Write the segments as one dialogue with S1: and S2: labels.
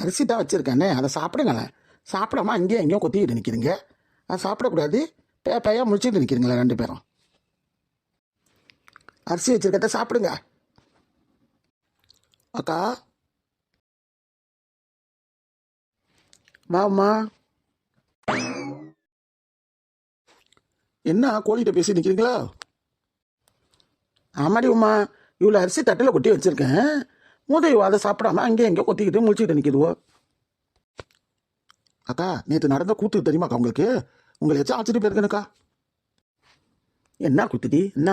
S1: அரிசி தான் வச்சுருக்கானே அதை சாப்பிடுங்களேன் சாப்பிடாம அங்கேயும் எங்கேயும் கொத்திக்கிட்டு நிற்கிறீங்க அதை சாப்பிடக்கூடாது. பே பேயா முடிச்சுட்டு நிற்கிறீங்களா ரெண்டு பேரும். அரிசி வச்சிருக்கத சாப்பிடுங்க. அக்கா. வாம்மா. என்ன கோழிகிட்ட பேசி நிற்கிறீங்களா ஆமாடி உமா. இவ்வளோ அரிசி தட்டில் கொட்டி வச்சுருக்கேன். மூதையோ அதை சாப்பிடாம அங்கே எங்கே கொத்திக்கிட்டு முழிச்சிட்டு நிற்கிதுவோ அக்கா நேற்று நடந்த கூத்து தெரியுமாக்கா உங்களுக்கு? உங்களை எச்சா ஆச்சரிய போயிருக்கேனுக்கா. என்ன குத்துடி? என்ன?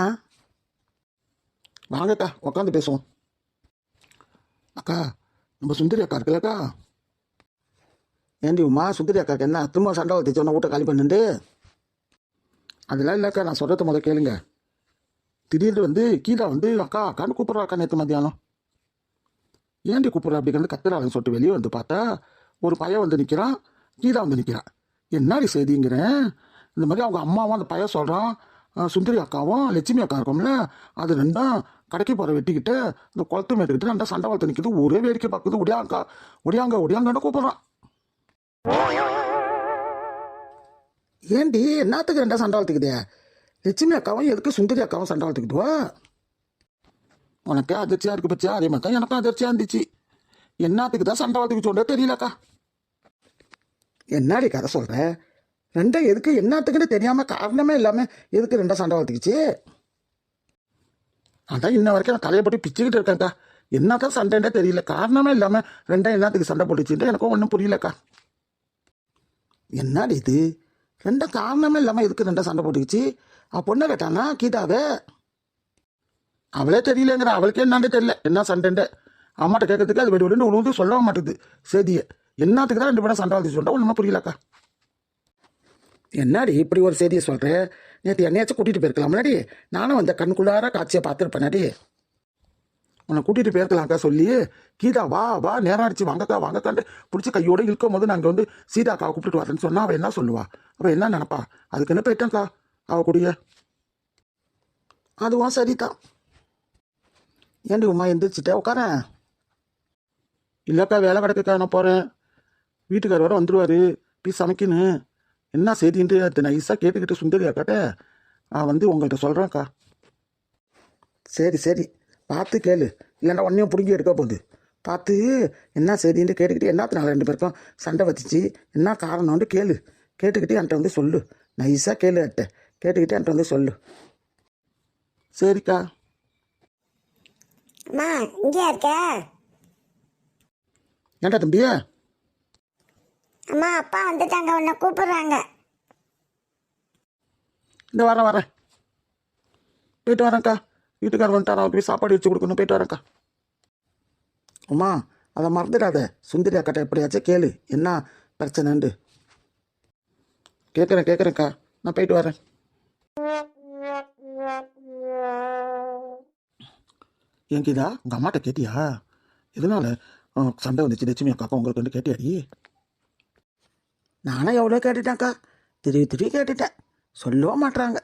S1: வாங்கக்கா உட்காந்து பேசுவோம். அக்கா நம்ம சுந்தரி அக்கா இருக்குல்லக்கா ஏண்டி உமா சுந்தரி அக்காக்கு என்ன? திரும்ப சண்டை வச்சு சொன்ன வீட்டை காலி பண்ணுண்டு? அதெல்லாம் இல்லைக்கா நான் சொல்கிறத முதல் கேளுங்க. திடீர்னு வந்து கீழே வந்து அக்கா அக்கான்னு கூப்பிட்றா அக்கா நேற்று மத்தியானம். ஏண்டி கூப்பிட்ற அப்படிங்கிறது கத்துறாங்கன்னு சொல்லிட்டு வெளியே வந்து பார்த்தா ஒரு பையன் வந்து நிற்கிறான் கீதா வந்து நிற்கிறான் என்னடி செய்திங்கிறேன் இந்த மாதிரி அவங்க அம்மாவும் அந்த பையன் சொல்கிறான் சுந்தரி அக்காவும் லட்சுமி அக்கா இருக்கோம்ல அது ரெண்டும் கடைக்கு போகிற வெட்டிக்கிட்டு இந்த குளத்து மேட்டுக்கிட்டு ரெண்டா சண்டை வளர்த்து நிற்கிது ஒரே வேடிக்கை பார்க்குது ஒடியாங்கா ஒடியாங்க ஒடியாங்கன்னு கூப்பிட்றான். ஏண்டி என்னத்துக்கு ரெண்டா சண்டை வளர்த்துக்குதே லட்சுமி அக்காவும் எதுக்கு சுந்தரி அக்காவும் சண்டை வளர்த்துக்கிட்டுவா? உனக்கு அதிர்ச்சியாக இருக்கு பச்சா. அதே மாதிரி தான் எனக்கும் அதிர்ச்சியாக இருந்துச்சு. என்னத்துக்கு தான் சண்டை வளர்த்துக்கு சொல்ற தெரியலக்கா. என்னடி கதை சொல்ற? ரெண்டும் எதுக்கு என்னத்துக்குன்னு தெரியாம காரணமே இல்லாம எதுக்கு ரெண்டா சண்டை வளர்த்துக்குச்சு அதான் இன்ன வரைக்கும் நான் கலையை போட்டு பிச்சுக்கிட்டு இருக்கேன்க்கா. என்னதான் சண்டைன்றே தெரியல. காரணமே இல்லாம ரெண்டும் என்னத்துக்கு சண்டை போட்டுச்சுட்டு எனக்கும் ஒன்றும் புரியலக்கா. என்னடி இது? ரெண்டும் காரணமே இல்லாம எதுக்கு ரெண்டா சண்டை போட்டுக்குச்சு? அப்போ பொண்ணை கேட்டானா? கீதாவே? அவளே தெரியலங்கிற அவளுக்கே என்னன்னு தெரியல. என்ன சண்டைன்ட்டு. அம்மாட்ட கேட்கறதுக்கு அது வெடி வெடின்னு உணவு சொல்ல மாட்டேது. செய்தியை என்னத்துக்கு தான் ரெண்டு பேரும் சண்டை வளர்த்து சொல்லிட்டா ஒன்றுமே புரியலக்கா. என்னடி இப்படி ஒரு செய்தியை சொல்கிறேன் நேற்று என்னையாச்சும் கூட்டிகிட்டு போயிருக்கலாம் முன்னாடி நானும் அந்த கண்குள்ளார காட்சியை பார்த்துருப்பேனாடி. உன்னை கூட்டிகிட்டு போயிருக்கலாம்க்கா சொல்லி கீதா வா வா நேரம் அடிச்சு வாங்கக்கா வாங்கக்கான்னு பிடிச்சி கையோடு இழுக்கும் போது நாங்கள் வந்து சீதாக்காவை கூப்பிட்டு வரேன்னு சொன்னால் அவள் என்ன சொல்லுவா? அவள் என்ன நினப்பா? அதுக்கு என்ன போயிட்டான்க்கா? அவள் கூடிய. அதுவும் சரிதான். ஏண்டி உமா எந்திரிச்சிட்டே? உட்கார இல்லைக்கா வேலை கிடக்குக்கா நான் போகிறேன் வீட்டுக்கார் வர வந்துடுவார் போய் சமைக்கணும். என்ன செய்தின்ட்டு அது நைஸாக கேட்டுக்கிட்டு சுந்தரி அக்காட்ட நான் வந்து உங்கள்கிட்ட சொல்கிறேன்க்கா சரி சரி. பார்த்து கேளு. இல்லைன்னா உன்னையும் பிடுங்கி எடுக்க போகுது. பார்த்து என்ன செய்தின்ட்டு கேட்டுக்கிட்டு என்னத்தினால ரெண்டு பேருக்கும் சண்டை வச்சுச்சு என்ன காரணம்னு கேளு. கேட்டுக்கிட்டு என்கிட்ட வந்து சொல்லு. நைஸாக கேளு அட்டை கேட்டுக்கிட்டு என்கிட்ட வந்து சொல்லு. சரிக்கா.
S2: அம்மா இங்கேயா இருக்க?
S1: ஏன்டா தம்பியா
S2: அம்மா அப்பா வந்துட்டாங்க உன்னை கூப்பிடுறாங்க.
S1: இந்த வரேன் வரேன் போயிட்டு வரேன்க்கா. வீட்டுக்காரர் வந்துட்டார் அவருக்கு போய் சாப்பாடு வச்சு கொடுக்கணும். போயிட்டு வரேன்க்கா. உமா அதை மறந்துடாத. சுந்தரி அக்காட்ட எப்படியாச்சும் கேளு. என்ன பிரச்சனைண்டு கேட்குறேன் கேட்குறேன்க்கா. நான் போயிட்டு வரேன். ஏன் கீதா உங்கள் அம்மாட்ட கேட்டியா? எதனால? சண்டை வந்துச்சு லட்சுமி அக்கா உங்களுக்கு வந்து கேட்டியாடி? நானும் எவ்வளோ கேட்டுட்டேன்க்கா? திரும்பி திரும்பி கேட்டுட்டேன். சொல்லவும் மாட்றாங்க.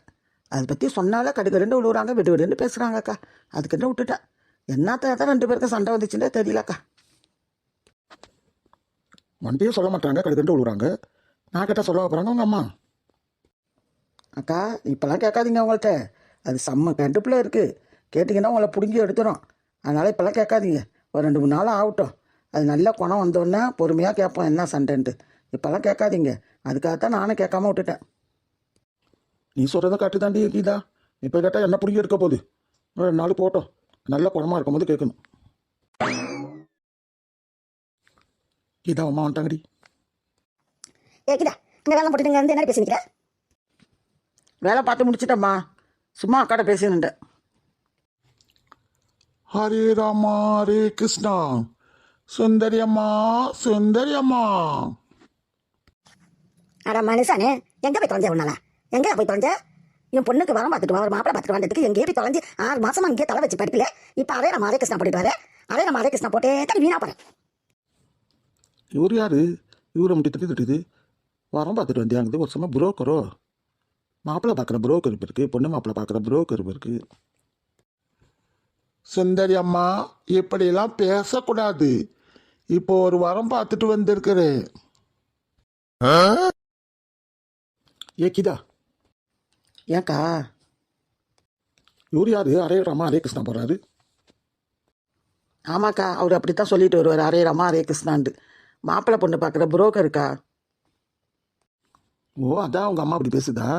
S1: அதை பற்றி சொன்னாலே கடுக்க ரெண்டு விழுவுறாங்க விடு விடுன்னு பேசுகிறாங்கக்கா அதுக்கு என்ன விட்டுட்டேன். என்னத்த தான் ரெண்டு பேருக்கும் சண்டை வந்துச்சுன்னே தெரியலக்கா. வண்டியும் சொல்ல மாட்டாங்க கடுக்க ரெண்டு விழுவுறாங்க நான் கேட்டால் சொல்ல போகிறாங்க உங்கள் அம்மா. அக்கா இப்போல்லாம் கேட்காதீங்க உங்கள்கிட்ட அது செம்ம கண்டுப்பில் இருக்குது கேட்டிங்கன்னா உங்களை பிடுங்கி எடுத்துரும். அதனால் இப்போல்லாம் கேட்காதீங்க. ஒரு ரெண்டு மூணு நாள் ஆகட்டும். அது நல்ல குணம் வந்தோடனே பொறுமையாக கேட்போம். என்ன சண்டைன்ட்டு. இப்போல்லாம் கேட்காதீங்க. அதுக்காகத்தான் நானும் கேட்காம விட்டுட்டேன். நீ சொல்கிறத கட்டு தாண்டி கீதா இப்போ கேட்டால் என்ன பிடிக்க இருக்க போகுது? ஒரு ரெண்டு நாள் போட்டோம் நல்ல குணமாக இருக்கும்போது கேட்கணும். கீதா அம்மா வந்துட்டாங்கடி.
S2: ஏக்கிதா இந்த வேலை போட்டுட்டு இங்க வந்து என்ன பேசிக்கிற
S1: வேலை பார்த்து முடிச்சிட்டம்மா. சும்மா அக்காட்ட பேசினுட்டேன் ஹரே ராமா ஹரே கிருஷ்ணா. சுந்தரி அம்மா சுந்தரி அம்மா
S2: அட மனுஷானே எங்க போய் தொலைஞ்ச உன்னால? எங்க போய் தொலைஞ்ச? என் பொண்ணுக்கு வரம் பார்த்துட்டு வா ஒரு மாப்பிளை பார்த்துட்டு வந்ததுக்கு எங்கேயே போய் தொலைஞ்சு ஆறு மாசமா இங்கே தலை வச்சு படிக்கல இப்போ அதே நம்ம அதே கிருஷ்ணா போட்டுட்டு வர. அதே நம்ம அதே கிருஷ்ணா போட்டே தனி வீணா போறேன்
S1: இவர் யாரு? இவரை முட்டி தட்டி தட்டுது வரம் பார்த்துட்டு வந்தியாங்குது. ஒரு சமயம் புரோக்கரோ மாப்பிள்ளை பார்க்குற புரோக்கர் இருக்கு பொண்ணு மாப்பிள்ளை பார்க்குற புரோக்கர் இருக்கு சுந்தரி அம்மா இப்படியெல்லாம் பேசக்கூடாது.
S3: இப்போ ஒரு வாரம் பார்த்துட்டு வந்திருக்கிறேன். ஏ கிதா. ஏக்கா இவர் யாரு? அரே ராமா ஹரே கிருஷ்ணா போறாரு. ஆமாக்கா அவர் அப்படித்தான் சொல்லிட்டு வருவார். அரே ராமா ஹரே கிருஷ்ணான்ட்டு. மாப்பிள்ளை பொண்ணு பார்க்குற புரோக்கருக்கா ஓ அதான் உங்க அம்மா அப்படி பேசுதா?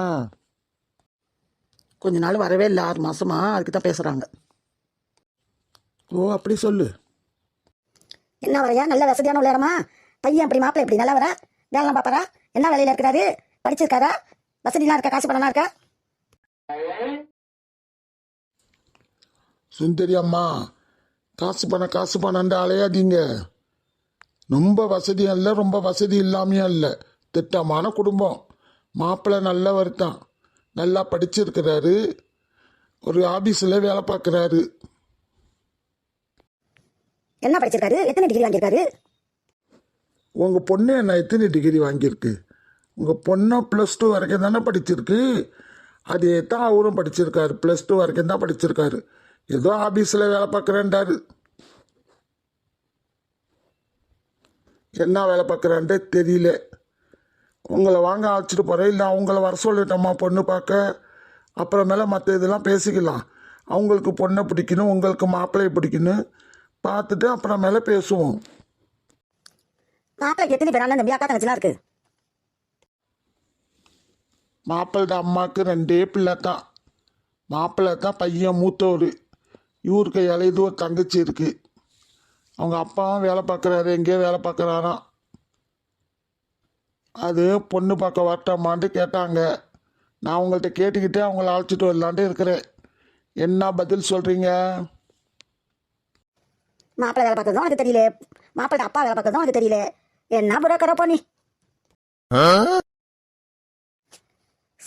S3: கொஞ்ச நாள் வரவே இல்லை. ஆறு மாசமா அதுக்கு தான் பேசுறாங்க. ஓ அப்படி சொல்லு.
S2: என்ன வரையா நல்ல வசதியான உள்ள இடமா பையன் அப்படி மாப்பிள்ளை எப்படி நல்லா வரா வேலைலாம் பார்ப்பாரா? என்ன வேலையில இருக்கிறாரு? படிச்சிருக்காரா? வசதிலாம் இருக்கா? காசு பணம்லாம் இருக்கா?
S3: சுந்தரி அம்மா காசு பணம் காசு பணம்ன்ற அலையாதீங்க. ரொம்ப வசதியும் இல்லை ரொம்ப வசதி இல்லாமையும் இல்லை திட்டமான குடும்பம். மாப்பிள்ளை நல்லவர் தான். நல்லா படிச்சிருக்கிறாரு. ஒரு ஆபீஸில் வேலை பார்க்குறாரு.
S2: என்ன படிச்சிருக்காரு? எத்தனை டிகிரி வாங்கியிருக்காரு?
S3: உங்கள் பொண்ணு என்ன எத்தனை டிகிரி வாங்கியிருக்கு? உங்கள் பொண்ணு ப்ளஸ் டூ வரைக்கும் தானே படிச்சிருக்கு. அதே தான் அவரும் படிச்சிருக்காரு. ப்ளஸ் டூ வரைக்கும் தான் படிச்சிருக்காரு. ஏதோ ஆஃபீஸில் வேலை பார்க்குறேன்டாரு. என்ன வேலை பார்க்குறான்டே தெரியல. உங்களை வாங்க அழைச்சிட்டு போகிறேன் இல்லை அவங்கள வர சொல்லிட்டோம்மா பொண்ணு பார்க்க. அப்புறமேல மற்ற இதெல்லாம் பேசிக்கலாம். அவங்களுக்கு பொண்ணை பிடிக்கணும் உங்களுக்கு மாப்பிள்ளையை பிடிக்கணும். பார்த்துட்டு அப்புறமேல பேசுவோம்.
S2: மாப்பிள்ளைக்கு எத்தனை பேர் அண்ணன் தம்பி அக்கா தங்கச்சிலாம் இருக்கு?
S3: மாப்பிள்ளை அம்மாவுக்கு ரெண்டே பிள்ளை தான் மாப்பிள்ளை தான் பையன் மூத்தவர். இவருக்கு இலையுது ஒரு தங்கச்சி இருக்கு. அவங்க அப்பாவும் வேலை பார்க்குறாரு எங்கேயோ வேலை பார்க்குறாராம். அது பொண்ணு பார்க்க வரட்டாமான்ட்டு கேட்டாங்க. நான் உங்கள்கிட்ட கேட்டுக்கிட்டே அவங்கள அழைச்சிட்டு வரலான்ட்டு இருக்கிறேன். என்ன பதில் சொல்கிறீங்க
S2: மாப்பிள்ளை வேலை பார்த்ததும் எனக்கு தெரியல. மாப்பிள்ளை அப்பா வேலை பார்த்ததும் எனக்கு தெரியல. என்ன புரோக்கரோ போனி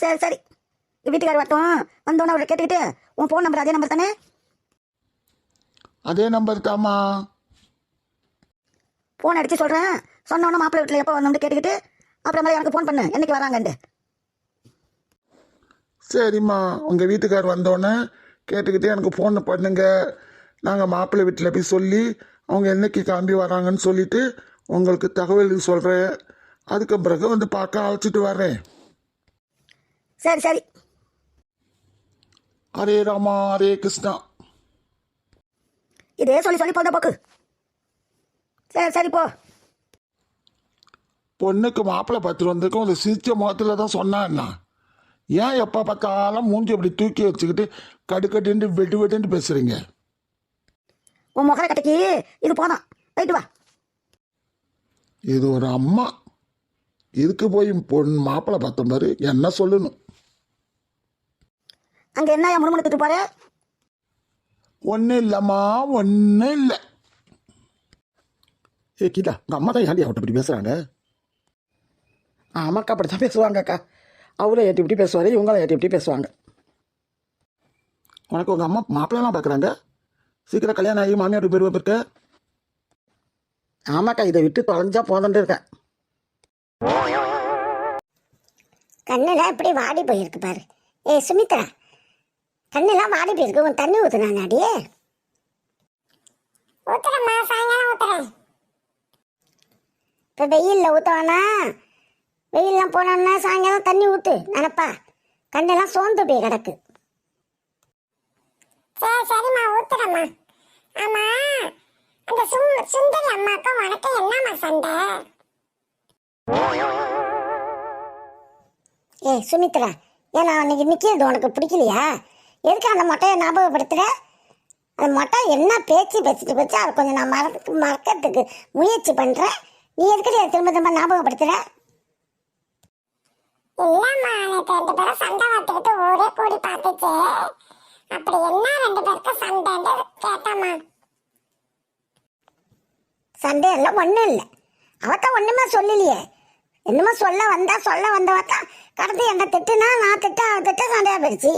S2: சரி சரி. வீட்டுக்காரர் வரட்டும். வந்தோன்னே அவரை கேட்டுக்கிட்டு உன் ஃபோன் நம்பர் அதே நம்பர் தானே?
S3: அதே நம்பர் தாம்மா.
S2: ஃபோன் அடிச்சு சொல்கிறேன் சொன்னோன்னே மாப்பிள்ளை வீட்டில் எப்போ வரணும்னு கேட்டுக்கிட்டு அப்புறமேல எனக்கு ஃபோன் பண்ணு. என்னைக்கு வராங்கன்ட்டு.
S3: சரிம்மா. உங்கள் வீட்டுக்கார் வந்தோடனே கேட்டுக்கிட்டே எனக்கு ஃபோன் பண்ணுங்க. நாங்கள் மாப்பிள்ளை வீட்டில் போய் சொல்லி அவங்க என்னைக்கு கிளம்பி வராங்கன்னு சொல்லிட்டு உங்களுக்கு தகவல் சொல்கிறேன் அதுக்கு பிறகு வந்து பார்க்க அழைச்சிட்டு வரேன்
S2: சரி சரி.
S3: ஹரே ராமா ஹரே கிருஷ்ணா.
S2: இதே சொல்லி சொல்லி போத போக்கு. சரி சரி போ.
S3: பொண்ணுக்கு மாப்பிள்ளை பார்த்துட்டு வந்திருக்கோம். ஒரு சிரிச்ச முகத்தில் தான் சொன்னான்னா ஏன் எப்போ பார்த்தாலும் மூஞ்சி அப்படி தூக்கி வச்சுக்கிட்டு கடுக்கட்டுன்ட்டு வெட்டு வெட்டுன்ட்டு பேசுகிறீங்க
S2: உன் முகர கட்டைக்கு இது போதும். போயிட்டு வா.
S3: இது ஒரு அம்மா. இதுக்கு போய் பொன் மாப்பிள்ளை பார்த்த மாதிரி என்ன சொல்லணும்?
S2: அங்கே என்ன முணுமுணுத்துட்டு போற
S3: ஒன்றும் இல்லைம்மா ஒன்றும் இல்லை. ஏ கீதா உங்கள் அம்மா தான் ஏன்டி அவட்ட இப்படி பேசுகிறாங்க ஆமாக்கா அப்படி தான் பேசுவாங்கக்கா. அவரும் ஏற்றி இப்படி பேசுவார் இவங்களும் ஏற்றி இப்படி பேசுவாங்க. உனக்கு உங்கள் அம்மா மாப்பிள்ளைலாம் பார்க்குறாங்க? சீக்கிரம் கல்யாணம் ஆகி மாமியார் போயிருவ இருக்க ஆமாக்கா இதை விட்டு தொலைஞ்சா போதன்ட்டு இருக்கேன்.
S2: கண்ணெல்லாம் எப்படி வாடி போயிருக்கு பாரு. ஏ சுமித்ரா கண்ணெல்லாம் வாடி போயிருக்கு. உன் தண்ணி ஊத்துனாங்க அடியே? ஊத்துறம்மா சாயங்காலம் ஊத்துறேன். இப்போ வெயிலில் ஊற்றுவானா வெயிலெலாம் போனோம்னா சாயங்காலம் தண்ணி ஊற்று நினப்பா. கண்ணெல்லாம் சோர்ந்து போய் கிடக்கு.
S4: சரி சரிம்மா ஊத்துறம்மா. ஆமா அந்த சும் சுந்தரி அம்மாக்கும் உனக்கு என்னம்மா சண்டை?
S2: ஏ சுமித்ரா ஏன் நான் அன்னைக்கு நிற்கிறது உனக்கு பிடிக்கலையா? எதுக்கு அந்த மொட்டையை ஞாபகப்படுத்துகிற அந்த மொட்டை என்ன பேச்சு பேசிட்டு போச்சு? அதை கொஞ்சம் நான் மறக்க மறக்கிறதுக்கு முயற்சி பண்ணுறேன் நீ எதுக்கடி அதை திரும்ப திரும்ப ஞாபகப்படுத்துகிற
S4: இல்லம்மா நேற்று ரெண்டு பேரும் சண்டை வட்டுக்கிட்டு ஊரே கூடி பார்த்துச்சு. அப்படி என்ன ரெண்டு பேருக்கு சண்டைன்னு கேட்டம்மா.
S2: சண்டே எல்லாம் ஒன்றும் இல்லை. அவத்தான் ஒன்றுமே சொல்லலையே. என்னமோ சொல்ல வந்தா சொல்ல வந்தவத்தான் கடந்து என்ன திட்டுனா நான் திட்ட அவ திட்ட சண்டையாக போயிடுச்சு.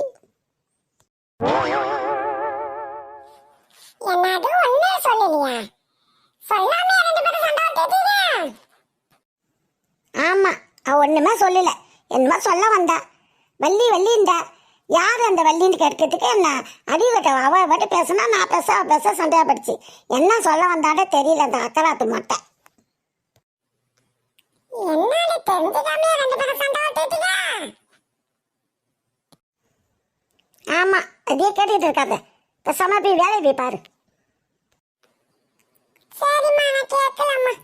S4: என்னது ஒண்ணே சொல்லலையா? சொல்லாமே ரெண்டு பேரும் சண்டை வட்டுட்டீங்க
S2: ஆமாம் அவ ஒன்றுமே சொல்லல. என்னமோ சொல்ல வந்தா. வள்ளி வள்ளின்றா. யார் அந்த வள்ளின்னு கேட்கறதுக்கு என்ன? அடிவட்ட அவ மட்டும் பேசினா நான் பேச அவ பேச சண்டையா படிச்சு என்ன சொல்ல வந்தாடே தெரியல அந்த அக்கலாத்து மொட்டை. ஆமா அதே கேட்டுட்டு இருக்காத. பேசாம போய் வேலையை போய் பாரு.
S5: சரிம்மா நான் கேட்கலாம்மா.